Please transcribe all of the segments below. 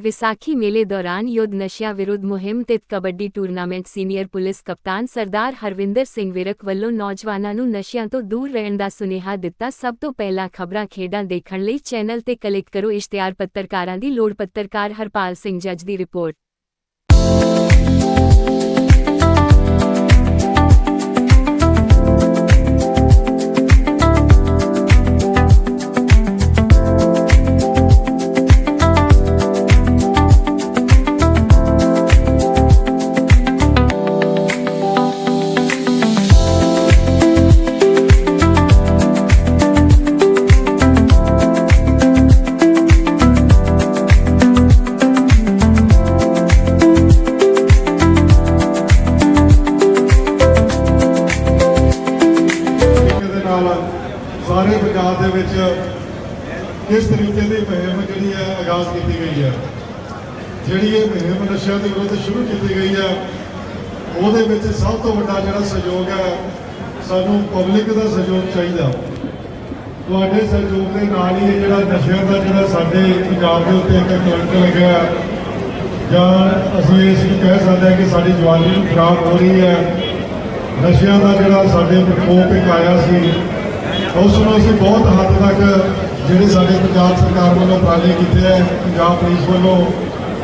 ਵਿਸਾਖੀ ਮੇਲੇ ਦੌਰਾਨ ਯੁੱਧ ਨਸ਼ਿਆਂ ਵਿਰੁੱਧ ਮੁਹਿੰਮ ਤਹਿਤ ਕਬੱਡੀ ਟੂਰਨਾਮੈਂਟ ਸੀਨੀਅਰ ਪੁਲਿਸ ਕਪਤਾਨ ਸਰਦਾਰ ਹਰਵਿੰਦਰ ਸਿੰਘ ਵਿਰਕ ਵੱਲੋਂ ਨੌਜਵਾਨਾਂ ਨੂੰ ਨਸ਼ਿਆਂ ਤੋਂ ਦੂਰ ਰਹਿਣ ਦਾ ਸੁਨੇਹਾ ਦਿੱਤਾ। ਸਭ ਤੋਂ ਪਹਿਲਾਂ ਖਬਰਾਂ ਖੇਡਾਂ ਦੇਖਣ ਲਈ ਚੈਨਲ ਤੇ ਕਲਿੱਕ ਕਰੋ। ਇਸ਼ਤਿਹਾਰ ਪੱਤਰਕਾਰਾਂ ਦੀ ਲੋੜ ਪੱਤਰਕਾਰ ਹਰਪਾਲ ਸਿੰਘ ਜੱਜ ਦੀ ਰਿਪੋਰਟ। ਨਾਲ ਸਾਰੇ ਪੰਜਾਬ ਦੇ ਵਿੱਚ ਕਿਸ ਤਰੀਕੇ ਦੀ ਮੁਹਿੰਮ ਜਿਹੜੀ ਹੈ ਆਗਾਜ਼ ਕੀਤੀ ਗਈ ਹੈ? ਜਿਹੜੀ ਇਹ ਮੁਹਿੰਮ ਨਸ਼ਿਆਂ ਦੇ ਵਿਰੁੱਧ ਸ਼ੁਰੂ ਕੀਤੀ ਗਈ ਹੈ, ਉਹਦੇ ਵਿੱਚ ਸਭ ਤੋਂ ਵੱਡਾ ਜਿਹੜਾ ਸਹਿਯੋਗ ਹੈ, ਸਾਨੂੰ ਪਬਲਿਕ ਦਾ ਸਹਿਯੋਗ ਚਾਹੀਦਾ। ਤੁਹਾਡੇ ਸਹਿਯੋਗ ਦੇ ਨਾਲ ਹੀ ਇਹ ਜਿਹੜਾ ਨਸ਼ਿਆਂ ਦਾ ਜਿਹੜਾ ਸਾਡੇ ਪੰਜਾਬ ਦੇ ਉੱਤੇ ਇੱਕ ਕਲੰਕ ਲੱਗਿਆ ਜਾਂ ਅਸੀਂ ਇਸ ਨੂੰ ਕਹਿ ਸਕਦੇ ਹਾਂ ਕਿ ਸਾਡੀ ਜਵਾਨੀ ਨੂੰ ਖਰਾਬ ਹੋ ਰਹੀ ਹੈ। ਨਸ਼ਿਆਂ ਦਾ ਜਿਹੜਾ ਸਾਡੇ ਪ੍ਰਕੋਪ ਇੱਕ ਆਇਆ ਸੀ, ਉਸ ਨੂੰ ਅਸੀਂ ਬਹੁਤ ਹੱਦ ਤੱਕ ਜਿਹੜੇ ਸਾਡੇ ਪੰਜਾਬ ਸਰਕਾਰ ਵੱਲੋਂ ਉਪਰਾਲੇ ਕੀਤੇ ਹੈ ਪੰਜਾਬ ਪੁਲਿਸ ਵੱਲੋਂ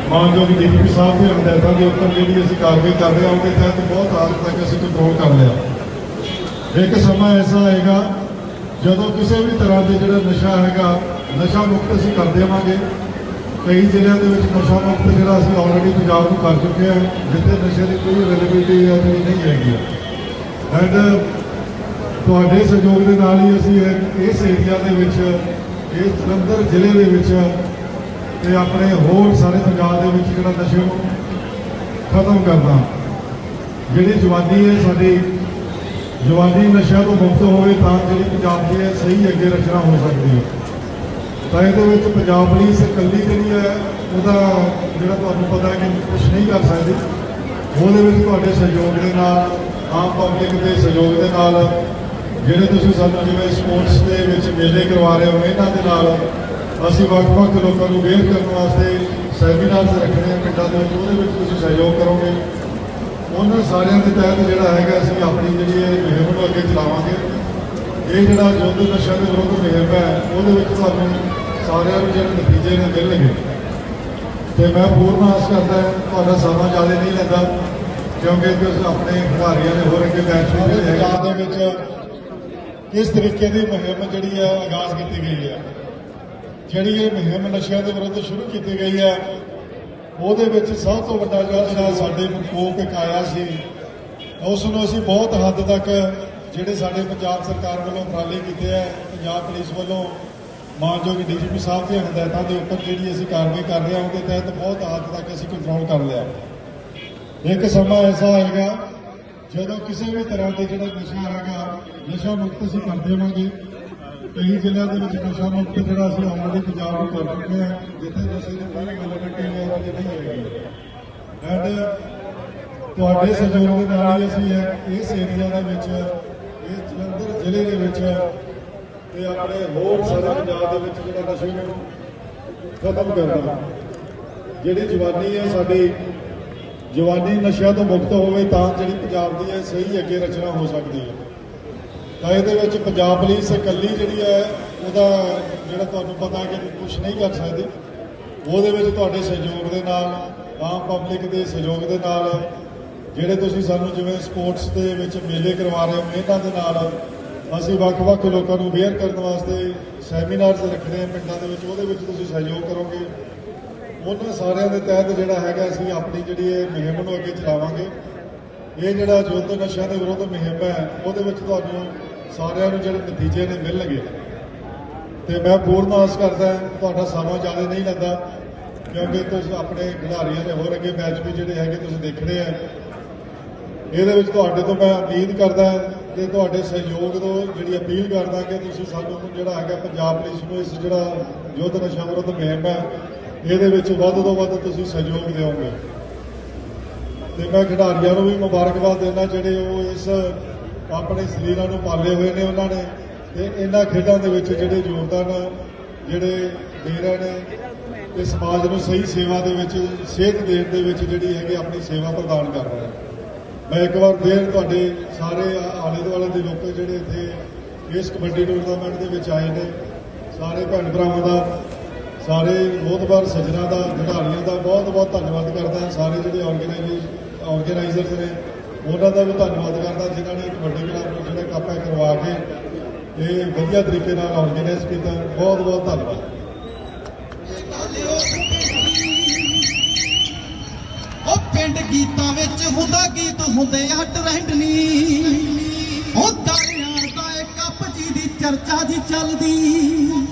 ਮਾਨਯੋਗ ਡੀਜੀਪੀ ਸਾਹਿਬ ਦੇ ਹਦਾਇਤਾਂ ਦੇ ਉੱਪਰ ਜਿਹੜੀ ਅਸੀਂ ਕਾਰਵਾਈ ਕਰ ਰਹੇ ਹਾਂ, ਉਹਦੇ ਤਹਿਤ ਬਹੁਤ ਹੱਦ ਤੱਕ ਅਸੀਂ ਕੰਟਰੋਲ ਕਰ ਲਿਆ। ਇੱਕ ਸਮਾਂ ਐਸਾ ਆਏਗਾ, ਜਦੋਂ ਕਿਸੇ ਵੀ ਤਰ੍ਹਾਂ ਦੇ ਜਿਹੜਾ ਨਸ਼ਾ ਹੈਗਾ, ਨਸ਼ਾ ਮੁਕਤ ਅਸੀਂ ਕਰ ਦੇਵਾਂਗੇ। ਕਈ ਜ਼ਿਲ੍ਹਿਆਂ ਦੇ ਵਿੱਚ ਨਸ਼ਾ ਮੁਕਤ ਜਿਹੜਾ ਅਸੀਂ ਆਲਰੇਡੀ ਪੰਜਾਬ ਨੂੰ ਕਰ ਚੁੱਕੇ ਹਾਂ, ਜਿੱਥੇ ਨਸ਼ੇ ਦੀ ਕੋਈ ਅਵੇਲੇਬਿਲਟੀ ਹੈ ਨਹੀਂ ਹੈਗੀ। ਐਂਡ uh, ਤੁਹਾਡੇ ਸਹਿਯੋਗ ਦੇ ਨਾਲ ਹੀ ਅਸੀਂ ਇਸ ਏਰੀਆ ਦੇ ਵਿੱਚ, ਇਸ ਜਲੰਧਰ ਜ਼ਿਲ੍ਹੇ ਦੇ ਵਿੱਚ ਤੇ ਆਪਣੇ ਹੋਰ ਸਾਰੇ ਪੰਜਾਬ ਦੇ ਵਿੱਚ ਜਿਹੜਾ ਨਸ਼ੇ ਨੂੰ ਖਤਮ ਕਰਨਾ। ਜਿਹੜੀ ਜਵਾਨੀ ਹੈ ਸਾਡੀ, ਜਵਾਨੀ ਨਸ਼ਿਆਂ ਤੋਂ ਮੁਕਤ ਹੋਵੇ ਤਾਂ ਜਿਹੜੀ ਪੰਜਾਬ ਦੀ ਹੈ ਸਹੀ ਅੱਗੇ ਰਚਨਾ ਹੋ ਸਕਦੀ ਹੈ। ਤਾਂ ਇਹਦੇ ਵਿੱਚ ਪੰਜਾਬ ਪੁਲਿਸ ਇਕੱਲੀ ਜਿਹੜੀ ਹੈ, ਉਹਦਾ ਜਿਹੜਾ ਤੁਹਾਨੂੰ ਪਤਾ ਹੈ ਕਿ ਕੁਝ ਨਹੀਂ ਕਰ ਸਕਦੀ। ਉਹਦੇ ਵਿੱਚ ਤੁਹਾਡੇ ਸਹਿਯੋਗ ਦੇ ਨਾਲ ਆਮ ਪਬਲਿਕ ਦੇ ਸਹਿਯੋਗ ਦੇ ਨਾਲ ਜਿਹੜੇ ਤੁਸੀਂ ਸਾਨੂੰ ਜਿਵੇਂ ਸਪੋਰਟਸ ਦੇ ਵਿੱਚ ਮੇਲੇ ਕਰਵਾ ਰਹੇ ਹੋ, ਇਹਨਾਂ ਦੇ ਨਾਲ ਅਸੀਂ ਵੱਖ-ਵੱਖ ਲੋਕਾਂ ਨੂੰ ਵੇਅਰ ਕਰਨ ਵਾਸਤੇ ਸੈਮੀਨਾਰਸ ਰੱਖਣੇ ਆ ਪਿੰਡਾਂ ਦੇ ਵਿੱਚ, ਉਹਦੇ ਵਿੱਚ ਤੁਸੀਂ ਸਹਿਯੋਗ ਕਰੋਗੇ। ਉਹਨਾਂ ਸਾਰਿਆਂ ਦੇ ਤਹਿਤ ਜਿਹੜਾ ਹੈਗਾ, ਅਸੀਂ ਆਪਣੀ ਜਿਹੜੀ ਇਹ ਮੁਹਿੰਮ ਨੂੰ ਅੱਗੇ ਚਲਾਵਾਂਗੇ। ਇਹ ਜਿਹੜਾ ਯੁੱਧ ਨਸ਼ਾ ਦੇ ਵਿਰੁੱਧ ਮੁਹਿੰਮ ਹੈ, ਉਹਦੇ ਵਿੱਚ ਤੁਹਾਨੂੰ ਸਾਰਿਆਂ ਨੂੰ ਜਿਹੜੇ ਨਤੀਜੇ ਨੇ ਮਿਲਣਗੇ। ਤੇ ਮੈਂ ਪੂਰਨ ਆਸ ਕਰਦਾ ਤੁਹਾਡਾ ਸਮਾਂ ਜ਼ਿਆਦਾ ਨਹੀਂ ਲੈਂਦਾ। ਕਿਉਂਕਿ ਤੁਸੀਂ ਆਪਣੇ ਖਿਡਾਰੀਆਂ ਦੇ ਹੋਰ ਅੱਗੇ ਮੈਚ ਵੀ ਪੰਜਾਬ ਦੇ ਵਿੱਚ ਕਿਸ ਤਰੀਕੇ ਦੀ ਮੁਹਿੰਮ ਜਿਹੜੀ ਹੈ ਆਗਾਜ਼ ਕੀਤੀ ਗਈ ਹੈ? ਜਿਹੜੀ ਇਹ ਮੁਹਿੰਮ ਨਸ਼ਿਆਂ ਦੇ ਵਿਰੁੱਧ ਸ਼ੁਰੂ ਕੀਤੀ ਗਈ ਹੈ, ਉਹਦੇ ਵਿੱਚ ਸਭ ਤੋਂ ਵੱਡਾ ਜਿਹੜਾ ਸਾਡੇ ਪ੍ਰਕੋਪ ਆਇਆ ਸੀ, ਉਸ ਨੂੰ ਅਸੀਂ ਬਹੁਤ ਹੱਦ ਤੱਕ ਜਿਹੜੇ ਸਾਡੇ ਪੰਜਾਬ ਸਰਕਾਰ ਵੱਲੋਂ ਉਪਰਾਲੇ ਕੀਤੇ ਹੈ, ਪੰਜਾਬ ਪੁਲਿਸ ਵੱਲੋਂ ਮਾਨਯੋਗ ਡੀਜੀਪੀ ਸਾਹਿਬ ਦੀਆਂ ਹਦਾਇਤਾਂ ਦੇ ਉੱਪਰ ਜਿਹੜੀ ਅਸੀਂ ਕਾਰਵਾਈ ਕਰ ਰਹੇ ਹਾਂ, ਉਹਦੇ ਤਹਿਤ ਬਹੁਤ ਹੱਦ ਤੱਕ ਅਸੀਂ ਕੰਟਰੋਲ ਕਰ ਲਿਆ। ਇੱਕ ਸਮਾਂ ਐਸਾ ਆਏਗਾ ਜਦੋਂ ਕਿਸੇ ਵੀ ਤਰ੍ਹਾਂ ਦੇ ਜਿਹੜਾ ਨਸ਼ਾ ਹੈਗਾ, ਨਸ਼ਾ ਮੁਕਤ ਅਸੀਂ ਕਰ ਦੇਵਾਂਗੇ। ਕਈ ਜ਼ਿਲ੍ਹਿਆਂ ਦੇ ਵਿੱਚ ਨਸ਼ਾ ਮੁਕਤ ਜਿਹੜਾ ਅਸੀਂ ਆਲਰੇਡੀ ਪੰਜਾਬ ਨੂੰ ਕਰ ਚੁੱਕੇ ਹਾਂ, ਜਿੱਥੇ ਨਸ਼ੇ ਦੀ ਕੋਈ ਅਵੇਲੇਬਿਲਟੀ ਨਹੀਂ ਹੈਗੀ ਐਂਡ ਤੁਹਾਡੇ ਸਹਿਯੋਗ ਦੇ ਨਾਲ ਹੀ ਅਸੀਂ ਇਹ- ਇਸ ਏਰੀਆ ਦੇ ਵਿੱਚ, ਇਸ ਜਲੰਧਰ ਜ਼ਿਲ੍ਹੇ ਦੇ ਵਿੱਚ ਤੇ ਆਪਣੇ ਹੋਰ ਸਾਰੇ ਪੰਜਾਬ ਦੇ ਵਿੱਚ ਜਿਹੜਾ ਨਸ਼ੇ ਨੂੰ ਖਤਮ ਕਰਨਾ, ਜਿਹੜੀ ਜਵਾਨੀ ਹੈ ਸਾਡੀ ਜਵਾਨੀ ਨਸ਼ਿਆਂ ਤੋਂ ਮੁਕਤ ਹੋਵੇ ਤਾਂ ਜਿਹੜੀ ਪੰਜਾਬ ਦੀ ਹੈ ਸਹੀ ਅੱਗੇ ਰਚਨਾ ਹੋ ਸਕਦੀ ਹੈ। ਤਾਂ ਇਹਦੇ ਵਿੱਚ ਪੰਜਾਬ ਪੁਲਿਸ ਇਕੱਲੀ ਜਿਹੜੀ ਹੈ, ਉਹਦਾ ਜਿਹੜਾ ਤੁਹਾਨੂੰ ਪਤਾ ਹੈ ਕਿ ਕੁਝ ਨਹੀਂ ਕਰ ਸਕਦੀ, ਉਹਦੇ ਵਿੱਚ ਤੁਹਾਡੇ ਸਹਿਯੋਗ ਦੇ ਨਾਲ, ਆਮ ਪਬਲਿਕ ਦੇ ਸਹਿਯੋਗ ਦੇ ਨਾਲ, ਜਿਹੜੇ ਤੁਸੀਂ ਸਾਨੂੰ ਜਿਵੇਂ ਸਪੋਰਟਸ ਦੇ ਵਿੱਚ ਮੇਲੇ ਕਰਵਾ ਰਹੇ ਹੋ ਇਹਨਾਂ ਦੇ ਨਾਲ, ਅਸੀਂ ਵੱਖ-ਵੱਖ ਲੋਕਾਂ ਨੂੰ ਅਵੇਅਰ ਕਰਨ ਵਾਸਤੇ ਸੈਮੀਨਾਰਸ ਰੱਖਦੇ ਆ ਪਿੰਡਾਂ ਦੇ ਵਿੱਚ, ਉਹਦੇ ਵਿੱਚ ਤੁਸੀਂ ਸਹਿਯੋਗ ਕਰੋਗੇ। ਉਹਨਾਂ ਸਾਰਿਆਂ ਦੇ ਤਹਿਤ ਜਿਹੜਾ ਹੈਗਾ ਅਸੀਂ ਆਪਣੀ ਜਿਹੜੀ ਇਹ ਮੁਹਿੰਮ ਨੂੰ ਅੱਗੇ ਚਲਾਵਾਂਗੇ। ਇਹ ਜਿਹੜਾ ਯੁੱਧ ਨਸ਼ਿਆਂ ਦੇ ਵਿਰੁੱਧ ਮੁਹਿੰਮ ਹੈ, ਉਹਦੇ ਵਿੱਚ ਤੁਹਾਨੂੰ ਸਾਰਿਆਂ ਨੂੰ ਜਿਹੜੇ ਨਤੀਜੇ ਨੇ ਮਿਲਣਗੇ। ਤੇ ਮੈਂ ਪੂਰਨ ਆਸ ਕਰਦਾ ਤੁਹਾਡਾ ਸਮਾਂ ਜ਼ਿਆਦਾ ਨਹੀਂ ਲੈਂਦਾ, ਕਿਉਂਕਿ ਤੁਸੀਂ ਆਪਣੇ ਖਿਡਾਰੀਆਂ ਦੇ ਹੋਰ ਅੱਗੇ ਮੈਚ ਵੀ ਜਿਹੜੇ ਹੈਗੇ ਤੁਸੀਂ ਦੇਖਣੇ ਆ। ਇਹਦੇ ਵਿੱਚ ਤੁਹਾਡੇ ਤੋਂ ਮੈਂ ਉਮੀਦ ਕਰਦਾ ਕਿ ਤੁਹਾਡੇ ਸਹਿਯੋਗ ਤੋਂ ਜਿਹੜੀ ਅਪੀਲ ਕਰਦਾ ਕਿ ਤੁਸੀਂ ਸਾਨੂੰ ਜਿਹੜਾ ਹੈਗਾ ਪੰਜਾਬ ਪੁਲਿਸ ਨੂੰ ਇਸ ਜਿਹੜਾ ਯੁੱਧ ਨਸ਼ਾ ਵਿਰੁੱਧ ਮੁਹਿੰਮ ਹੈ ਇਹਦੇ ਵਿੱਚ ਵੱਧ ਤੋਂ ਵੱਧ ਤੁਸੀਂ ਸਹਿਯੋਗ ਦਿਓਗੇ। ਤੇ ਮੈਂ ਖਿਡਾਰੀਆਂ ਨੂੰ ਵੀ ਮੁਬਾਰਕਬਾਦ ਦੇਣਾ ਜਿਹੜੇ ਉਹ ਇਸ ਆਪਣੇ ਸਰੀਰਾਂ ਨੂੰ ਪਾਲੇ ਹੋਏ ਨੇ ਉਹਨਾਂ ਨੇ ਤੇ ਇਹਨਾਂ ਖੇਡਾਂ ਦੇ ਵਿੱਚ ਜਿਹੜੇ ਯੋਗਦਾਨ ਜਿਹੜੇ ਦੇ ਰਹੇ ਨੇ ਤੇ ਸਮਾਜ ਨੂੰ ਸਹੀ ਸੇਵਾ ਦੇ ਵਿੱਚ, ਸਿਹਤ ਦੇਣ ਦੇ ਵਿੱਚ ਜਿਹੜੀ ਹੈਗੀ ਆਪਣੀ ਸੇਵਾ ਪ੍ਰਦਾਨ ਕਰ ਰਹੇ ਹਾਂ ਮੈਂ ਇੱਕ ਵਾਰ ਫੇਰ ਤੁਹਾਡੇ ਸਾਰੇ ਆਲੇ ਦੁਆਲੇ ਦੇ ਲੋਕ ਜਿਹੜੇ ਇੱਥੇ ਇਸ ਕਬੱਡੀ ਟੂਰਨਾਮੈਂਟ ਦੇ ਵਿੱਚ ਆਏ ਨੇ, ਸਾਰੇ ਭੈਣ ਭਰਾਵਾਂ ਦਾ ਸਾਰੇ ਬਹੁਤ ਸੱਜਣਾ ਦਾ, ਖਿਡਾਰੀਆਂ ਦਾ ਬਹੁਤ ਬਹੁਤ ਧੰਨਵਾਦ ਕਰਦਾ ਸਾਰੇ ਜਿਹੜੇ ਆਰਗੇਨਾਈਜ਼ਰ ਆਰਗੇਨਾਈਜ਼ਰਸ ਨੇ, ਉਹਨਾਂ ਦਾ ਵੀ ਧੰਨਵਾਦ ਕਰਦਾ, ਜਿਨ੍ਹਾਂ ਨੇ ਕਬੱਡੀ ਕਲੱਬ ਨੂੰ ਜਿਹੜਾ ਕੱਪ ਹੈ ਕਰਵਾ ਕੇ ਇਹ ਵਧੀਆ ਤਰੀਕੇ ਨਾਲ ਆਰਗੇਨਾਈਜ਼ ਕੀਤਾ। ਬਹੁਤ ਬਹੁਤ ਧੰਨਵਾਦ। ਉਹ ਪਿੰਡ ਗੀਤਾਂ ਵਿੱਚ ਹੁੰਦਾ ਗੀਤ ਹੁੰਦੇ ਆ ਟ੍ਰੈਂਡ ਉਹ ਦਰਿਆ ਦਾ ਇਹ ਕੱਪ ਜੀ ਦੀ ਚਰਚਾ ਜੀ ਚੱਲਦੀ।